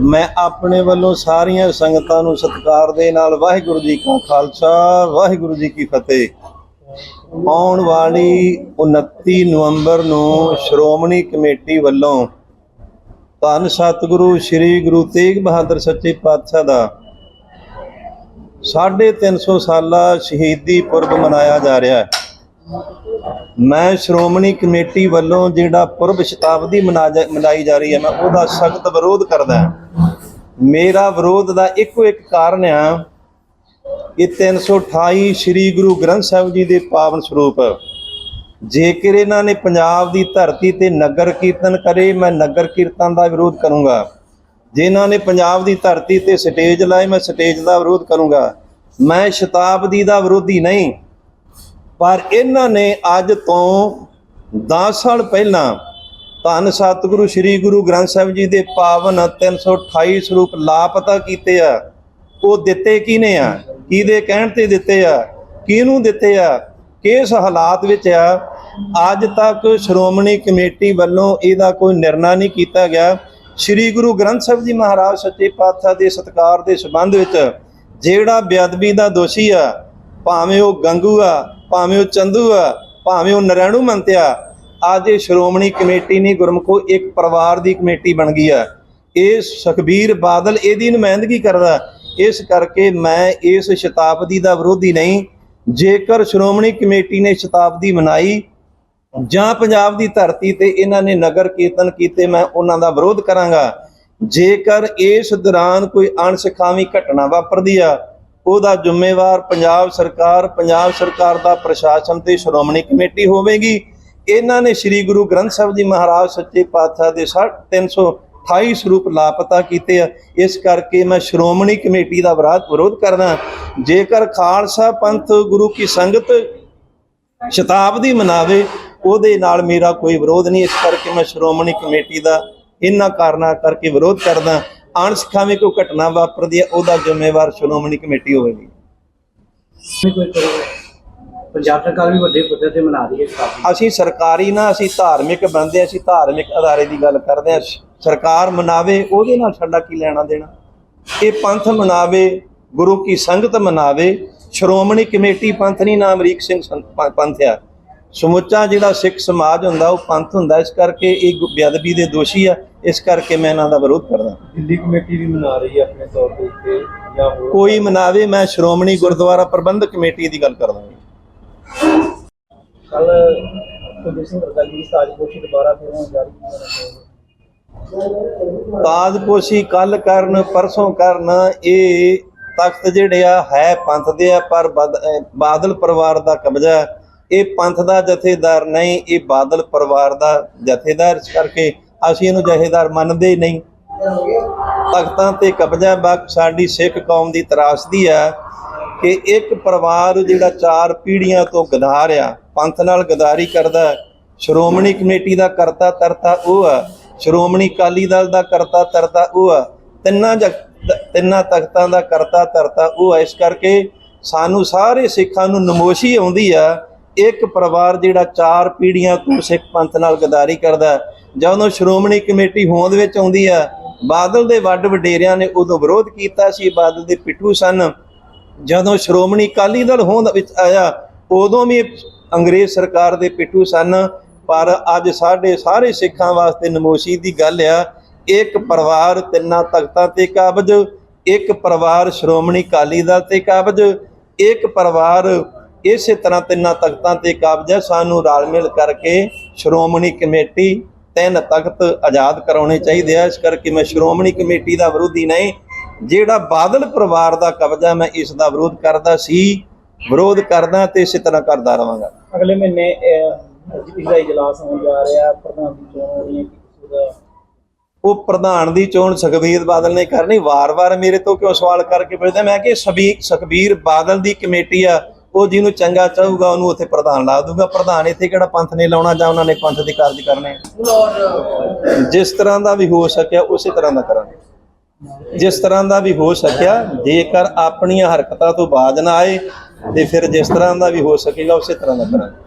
ਮੈਂ ਆਪਣੇ ਵੱਲੋਂ ਸਾਰੀਆਂ ਸੰਗਤਾਂ ਨੂੰ ਸਤਿਕਾਰ ਦੇ ਨਾਲ ਵਾਹਿਗੁਰੂ ਜੀ ਕਾ ਖਾਲਸਾ, ਵਾਹਿਗੁਰੂ ਜੀ ਕੀ ਫਤਿਹ। ਆਉਣ ਵਾਲੀ 29 ਨਵੰਬਰ ਨੂੰ ਸ਼੍ਰੋਮਣੀ ਕਮੇਟੀ ਵੱਲੋਂ ਧੰਨ ਸਤਿਗੁਰੂ ਸ੍ਰੀ ਗੁਰੂ ਤੇਗ ਬਹਾਦਰ ਸੱਚੇ ਪਾਤਸ਼ਾਹ ਦਾ 350 ਸਾਲਾ ਸ਼ਹੀਦੀ ਪੁਰਬ ਮਨਾਇਆ ਜਾ ਰਿਹਾ ਹੈ। ਮੈਂ ਸ਼੍ਰੋਮਣੀ ਕਮੇਟੀ ਵੱਲੋਂ ਜਿਹੜਾ ਪੁਰਬ ਸ਼ਤਾਬਦੀ ਮਨਾ- ਮਨਾਈ ਜਾ ਰਹੀ ਹੈ, ਮੈਂ ਉਹਦਾ ਸਖਤ ਵਿਰੋਧ ਕਰਦਾ ਹਾਂ। ਮੇਰਾ ਵਿਰੋਧ ਦਾ ਇੱਕੋ ਇੱਕ ਕਾਰਨ ਆ ਇਹ 328 ਸ੍ਰੀ ਗੁਰੂ ਗ੍ਰੰਥ ਸਾਹਿਬ ਜੀ ਦੇ ਪਾਵਨ ਸਰੂਪ। ਜੇਕਰ ਇਹਨਾਂ ਨੇ ਪੰਜਾਬ ਦੀ ਧਰਤੀ ਤੇ ਨਗਰ ਕੀਰਤਨ ਕਰੇ, ਮੈਂ ਨਗਰ ਕੀਰਤਨ ਦਾ ਵਿਰੋਧ ਕਰੂੰਗਾ। ਜੇ ਇਹਨਾਂ ਨੇ ਪੰਜਾਬ ਦੀ ਧਰਤੀ ਤੇ ਸਟੇਜ ਲਾਏ, ਮੈਂ ਸਟੇਜ ਦਾ ਵਿਰੋਧ ਕਰੂੰਗਾ। ਮੈਂ ਸ਼ਤਾਬਦੀ ਦਾ ਵਿਰੋਧੀ ਨਹੀਂ। ਪਰ ਇਹਨਾਂ ਨੇ ਅੱਜ ਤੋਂ 10 ਸਾਲ ਪਹਿਲਾਂ ਧੰਨ ਸਤਿਗੁਰੂ ਸ੍ਰੀ ਗੁਰੂ ਗ੍ਰੰਥ ਸਾਹਿਬ ਜੀ ਦੇ ਪਾਵਨ 328 ਸਰੂਪ ਲਾਪਤਾ ਕੀਤੇ ਆ। ਉਹ ਦਿੱਤੇ ਕਿਹਨੇ ਆ? ਕਿਹਦੇ ਕਹਿਣ ਤੇ ਦਿੱਤੇ ਆ? ਕਿਹਨੂੰ ਦਿੱਤੇ ਆ? ਕਿਸ ਹਾਲਾਤ ਵਿੱਚ ਆ? ਅੱਜ ਤੱਕ ਸ਼੍ਰੋਮਣੀ ਕਮੇਟੀ ਵੱਲੋਂ ਇਹਦਾ ਕੋਈ ਨਿਰਣਾ ਨਹੀਂ ਕੀਤਾ ਗਿਆ। ਸ੍ਰੀ ਗੁਰੂ ਗ੍ਰੰਥ ਸਾਹਿਬ ਜੀ ਮਹਾਰਾਜ ਸੱਚੇ ਪਾਤਸ਼ਾਹ ਦੇ ਸਤਕਾਰ ਦੇ ਸੰਬੰਧ ਵਿੱਚ ਜਿਹੜਾ ਬੇਅਦਬੀ ਦਾ ਦੋਸ਼ੀ ਆ ਭਾਵੇਂ ਉਹ ਗੰਗੂ ਆ, ਭਾਵੇਂ ਉਹ ਚੰਦੂ ਆ, ਭਾਵੇਂ ਉਹ ਨਰੈਣੂ ਮੰਤਿਆ ਅੱਜ ਇਹ ਸ਼੍ਰੋਮਣੀ ਕਮੇਟੀ ਨਹੀਂ ਗੁਰਮਖੋ ਇੱਕ ਪਰਿਵਾਰ ਦੀ ਕਮੇਟੀ ਬਣ ਗਈ ਆ। ਇਹ ਸੁਖਬੀਰ ਬਾਦਲ ਇਹਦੀ ਨੁਮਾਇੰਦਗੀ ਕਰਦਾ। ਇਸ ਕਰਕੇ ਮੈਂ ਇਸ ਸ਼ਤਾਬਦੀ ਦਾ ਵਿਰੋਧੀ ਨਹੀਂ। ਜੇਕਰ ਸ਼੍ਰੋਮਣੀ ਕਮੇਟੀ ਨੇ ਸ਼ਤਾਬਦੀ ਮਨਾਈ ਜਾਂ ਪੰਜਾਬ ਦੀ ਧਰਤੀ ਤੇ ਇਹਨਾਂ ਨੇ ਨਗਰ ਕੀਰਤਨ ਕੀਤੇ, ਮੈਂ ਉਹਨਾਂ ਦਾ ਵਿਰੋਧ ਕਰਾਂਗਾ। ਜੇਕਰ ਇਸ ਦੌਰਾਨ ਕੋਈ ਅਣਸਿਖਾਵੀ ਘਟਨਾ ਵਾਪਰਦੀ ਆ ਉਹਦਾ ਜ਼ਿੰਮੇਵਾਰ ਪੰਜਾਬ ਸਰਕਾਰ ਪੰਜਾਬ ਸਰਕਾਰ ਦਾ ਪ੍ਰਸ਼ਾਸਨ ਤੇ ਸ਼੍ਰੋਮਣੀ ਕਮੇਟੀ ਹੋਵੇਗੀ। ਇਹਨਾਂ ਨੇ ਸ੍ਰੀ ਗੁਰੂ ਗ੍ਰੰਥ ਸਾਹਿਬ ਜੀ ਮਹਾਰਾਜ ਸੱਚੇ ਪਾਤਸ਼ਾਹ ਦੇ 328 ਸਰੂਪ ਲਾਪਤਾ ਕੀਤੇ ਆ। ਇਸ ਕਰਕੇ ਮੈਂ ਸ਼੍ਰੋਮਣੀ ਕਮੇਟੀ ਦਾ ਵਿਰੋਧ ਵਿਰੋਧ ਕਰਦਾ ਜੇਕਰ ਖਾਲਸਾ ਪੰਥ ਗੁਰੂ ਕੀ ਸੰਗਤ ਸ਼ਤਾਬਦੀ ਮਨਾਵੇ, ਉਹਦੇ ਨਾਲ ਮੇਰਾ ਕੋਈ ਵਿਰੋਧ ਨਹੀਂ। ਇਸ ਕਰਕੇ ਮੈਂ ਸ਼੍ਰੋਮਣੀ ਕਮੇਟੀ ਦਾ ਇਹਨਾਂ ਕਾਰਨਾਂ ਕਰਕੇ ਵਿਰੋਧ ਕਰਦਾ ਅਣਸਿਖਾਵੀ ਕੋਈ ਘਟਨਾ ਵਾਪਰਦੀ ਹੈ ਉਹਦਾ ਜ਼ਿੰਮੇਵਾਰ ਸ਼੍ਰੋਮਣੀ ਕਮੇਟੀ ਹੋਵੇਗੀ। ਪੰਜਾਬ ਸਰਕਾਰ ਵੀ ਵੱਡੇ ਪੱਧਰ ਤੇ ਮਨਾ ਰਹੀ ਹੈ ਸਥਾਪਨਾ ਅਸੀਂ ਸਰਕਾਰੀ ਨਾ ਅਸੀਂ ਧਾਰਮਿਕ ਬੰਦੇ ਅਸੀਂ ਧਾਰਮਿਕ ਅਦਾਰੇ ਦੀ ਗੱਲ ਕਰਦੇ ਹਾਂ। ਸਰਕਾਰ ਮਨਾਵੇ ਉਹਦੇ ਨਾਲ ਸਾਡਾ ਕੀ ਲੈਣਾ ਦੇਣਾ? ਇਹ ਪੰਥ ਮਨਾਵੇ ਗੁਰੂ ਕੀ ਸੰਗਤ ਮਨਾਵੇ ਸ਼੍ਰੋਮਣੀ ਕਮੇਟੀ ਪੰਥ ਨਹੀਂ ਨਾ ਅਮਰੀਕ ਸਿੰਘ ਪੰਥ ਆ। ਸਮੁੱਚਾ ਜਿਹੜਾ ਸਿੱਖ ਸਮਾਜ ਹੁੰਦਾ ਉਹ ਪੰਥ ਹੁੰਦਾ। ਇਸ ਕਰਕੇ ਇਹ ਬੇਅਦਬੀ ਦੇ ਦੋਸ਼ੀ ਆ। ਇਸ ਕਰਕੇ ਮੈਂ ਇਹਨਾਂ ਦਾ ਵਿਰੋਧ ਕਰਦਾ। ਦਿੱਲੀ ਕਮੇਟੀ ਵੀ ਮਨਾ ਰਹੀ ਹੈ ਆਪਣੇ ਤੌਰ ਤੇ ਉੱਤੇ ਜਾਂ ਹੋਰ? ਕੋਈ ਮਨਾਵੇ ਮੈਂ ਸ਼੍ਰੋਮਣੀ ਗੁਰਦੁਆਰਾ ਪ੍ਰਬੰਧਕ ਕਮੇਟੀ ਦੀ ਗੱਲ ਕਰਦਾ ਹਾਂ। ਕੱਲ ਕੁਲਦੀਪ ਸਿੰਘ ਰਜ਼ਾਈ ਦੀ ਸਾਜ਼ਿਸ਼ ਦੁਬਾਰਾ ਫਿਰ ਹੁਣ ਜਾਰੀ ਕੀਤਾ ਤਾਜਪੋਸ਼ੀ ਕੱਲ ਕਰਨ ਪਰਸੋਂ ਕਰਨ ਇਹ ਤਖਤ ਜਿਹੜੇ ਆ ਹੈ ਪੰਥ ਦੇ ਆ ਪਰ ਬਾਦਲ ਪਰਿਵਾਰ ਦਾ ਕਬਜ਼ਾ। ਇਹ ਪੰਥ ਦਾ ਜਥੇਦਾਰ ਨਹੀਂ ਇਹ ਬਾਦਲ ਪਰਿਵਾਰ ਦਾ ਜਥੇਦਾਰ। ਇਸ ਕਰਕੇ ਅਸੀਂ ਇਹਨੂੰ ਜਹੇਦਾਰ ਮੰਨਦੇ ਹੀ ਨਹੀਂ। ਤਖਤਾਂ ਤੇ ਕਬਜ਼ਾ ਬਕ ਸਾਡੀ ਸਿੱਖ ਕੌਮ ਦੀ ਤਰਾਸਦੀ ਆ ਕਿ ਇੱਕ ਪਰਿਵਾਰ ਜਿਹੜਾ ਚਾਰ ਪੀੜ੍ਹੀਆਂ ਤੋਂ ਗਦਾਰ ਆ, ਪੰਥ ਨਾਲ ਗਦਾਰੀ ਕਰਦਾ ਸ਼੍ਰੋਮਣੀ ਕਮੇਟੀ ਦਾ ਕਰਤਾ ਤਰਤਾ ਉਹ ਆ, ਸ਼੍ਰੋਮਣੀ ਅਕਾਲੀ ਦਲ ਦਾ ਕਰਤਾ ਤਰਤਾ ਉਹ ਆ। ਤਿੰਨਾਂ ਜਗ- ਤਿੰਨਾਂ ਤਖਤਾਂ ਦਾ ਕਰਤਾ ਤਰਤਾ ਉਹ ਆ। ਇਸ ਕਰਕੇ ਸਾਨੂੰ ਸਾਰੇ ਸਿੱਖਾਂ ਨੂੰ ਨਮੋਸ਼ੀ ਆਉਂਦੀ ਆ, ਇੱਕ ਪਰਿਵਾਰ ਜਿਹੜਾ ਚਾਰ ਪੀੜ੍ਹੀਆਂ ਤੋਂ ਸਿੱਖ ਪੰਥ ਨਾਲ ਗਦਾਰੀ ਕਰਦਾ ਜਦੋਂ ਸ਼੍ਰੋਮਣੀ ਕਮੇਟੀ ਹੋਂਦ ਵਿੱਚ ਆਉਂਦੀ ਆ, ਬਾਦਲ ਦੇ ਵੱਡ ਵਡੇਰਿਆਂ ਨੇ ਉਦੋਂ ਵਿਰੋਧ ਕੀਤਾ ਸੀ, ਬਾਦਲ ਦੇ ਪਿੱਠੂ ਸਨ। ਜਦੋਂ ਸ਼੍ਰੋਮਣੀ ਅਕਾਲੀ ਦਲ ਹੋਂਦ ਵਿੱਚ ਆਇਆ, ਉਦੋਂ ਵੀ ਅੰਗਰੇਜ਼ ਸਰਕਾਰ ਦੇ ਪਿੱਠੂ ਸਨ। ਪਰ ਅੱਜ ਸਾਡੇ ਸਾਰੇ ਸਿੱਖਾਂ ਵਾਸਤੇ ਨਮੋਸ਼ੀ ਦੀ ਗੱਲ ਆ, ਇੱਕ ਪਰਿਵਾਰ ਤਿੰਨਾਂ ਤਖਤਾਂ ਤੇ ਕਾਬਜ, ਇੱਕ ਪਰਿਵਾਰ ਸ਼੍ਰੋਮਣੀ ਅਕਾਲੀ ਦਲ ਤੇ ਕਾਬਜ, ਇੱਕ ਪਰਿਵਾਰ ਇਸੇ ਤਰ੍ਹਾਂ ਤਿੰਨਾਂ ਤਖਤਾਂ ਤੇ ਕਾਬਜ ਹੈ ਸਾਨੂੰ ਰਲ ਮਿਲ ਕਰਕੇ ਸ਼੍ਰੋਮਣੀ ਕਮੇਟੀ ਤਿੰਨ ਤਖਤ ਆਜ਼ਾਦ ਕਰਾਉਣੇ ਚਾਹੀਦੇ ਆ। ਇਸ ਕਰਕੇ ਮੈਂ ਸ਼੍ਰੋਮਣੀ ਕਮੇਟੀ ਦਾ ਵਿਰੋਧੀ ਨਹੀਂ ਜਿਹੜਾ ਬਾਦਲ ਪਰਿਵਾਰ ਦਾ ਕਬਜ਼ਾ ਮੈਂ ਇਸ ਦਾ ਵਿਰੋਧ ਕਰਦਾ ਸੀ ਵਿਰੋਧ ਕਰਦਾ ਤੇ ਇਸੇ ਤਰ੍ਹਾਂ ਕਰਦਾ ਰਵਾਂਗਾ ਅਗਲੇ ਮਹੀਨੇ ਅਜਿਹੀ ਦਾ ਇਜਲਾਸ ਹੋਣ ਜਾ ਰਿਹਾ ਪ੍ਰਧਾਨ ਦੀ ਚੋਣ ਹੋਣੀ ਹੈ ਉਹ ਪ੍ਰਧਾਨ ਦੀ ਚੋਣ ਸੁਖਬੀਰ ਬਾਦਲ ਨੇ ਕਰਨੀ ਵਾਰ-ਵਾਰ ਮੇਰੇ ਤੋਂ ਕਿਉਂ ਸਵਾਲ ਕਰਕੇ ਪੁੱਛਦਾ ਮੈਂ ਕਿ ਸੁਖਬੀਰ ਬਾਦਲ ਦੀ ਕਮੇਟੀ ਆ ਉਹ ਜਿਹਨੂੰ ਚੰਗਾ ਚਾਹੂਗਾ, ਉਹਨੂੰ ਉੱਥੇ ਪ੍ਰਧਾਨ ਲਾ ਦੂਗਾ ਪ੍ਰਧਾਨ ਇੱਥੇ ਕਿਹੜਾ ਪੰਥ ਨੇ ਲਾਉਣਾ ਜਾਂ ਉਹਨਾਂ ਨੇ ਪੰਥ ਦੇ ਕਾਰਜ ਕਰਨੇ? ਜਿਸ ਤਰ੍ਹਾਂ ਦਾ ਵੀ ਹੋ ਸਕਿਆ, ਉਸੇ ਤਰ੍ਹਾਂ ਦਾ ਕਰਾਂਗੇ। ਜਿਸ ਤਰ੍ਹਾਂ ਦਾ ਵੀ ਹੋ ਸਕਿਆ, ਜੇਕਰ ਆਪਣੀਆਂ ਹਰਕਤਾਂ ਤੋਂ ਬਾਜ ਨਾ ਆਏ, ਤੇ ਫਿਰ ਜਿਸ ਤਰ੍ਹਾਂ ਦਾ ਵੀ ਹੋ ਸਕੇਗਾ, ਉਸੇ ਤਰ੍ਹਾਂ ਦਾ ਕਰਾਂਗੇ।